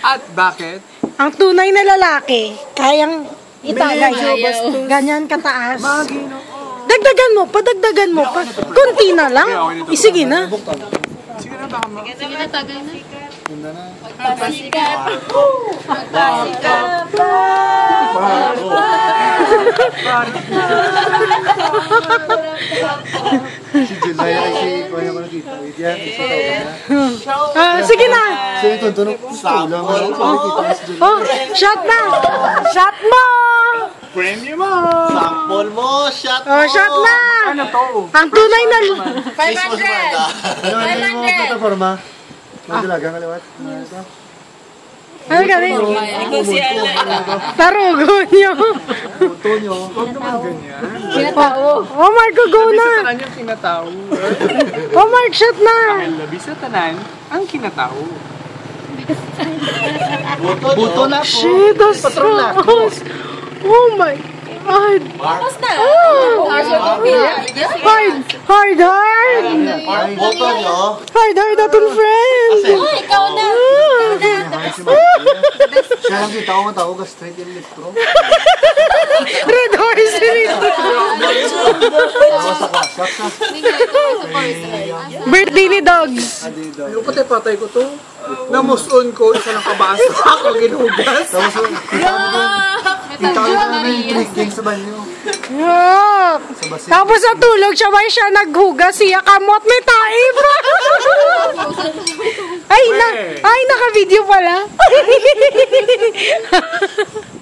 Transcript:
At bakit? Ang tunay na lalaki, kayang itagay. Medyo Ganyan kataas. Magino. Dagdagan mo, padagdagan mo. Pa. Kunti na lang. Eh, sige na. Sige na, baka ma... Sige na, tagay na. Ganda na. Magpasikat. Magpasikat. Si July ay si Kuya ko nakita. Ah, sige na. Yung tuntunog. Tulang. Nakikita ko si July. Oh, shot na. Shot mo. Premium mo! Sample mo, shot mo! Oh, shot na. Ano to? Ang tunay na... 500. Ano ang galing mo plataforma? Madalaga nga liwat. Ano ito? Ano galing? Ikaw si Ala. Tarugo niyo. Puto nyo. Huwag naman ganyan. Oh, Mark, go Labi sa na. tanan yung kinatao. Oh, Mark, shot na. Ang labi sa tanan, ang kinatao. Buto, Buto na po. Shit, that's Patron na. so... Oh my God. Tapos na. Oh. Hard. Hard, hard, hard. Ay, Buto nyo. Hard, hard, atong friend. Oh, ikaw na. Ay, si Mark. Siya lang kita ko matawag ka straight electro. Red horse rin. Tawa sa kwasak sa. Birthday ni Dogs. Ano patay patay ko to? Namuson ko, isa ng kabasa ako ginugas. Tapos kita ko na yung drinking sa banyo. Yuck. Tapos sa tulog, siya ba siya naghugas siya kamot ni Taib? ay, na, ay, naka-video pala.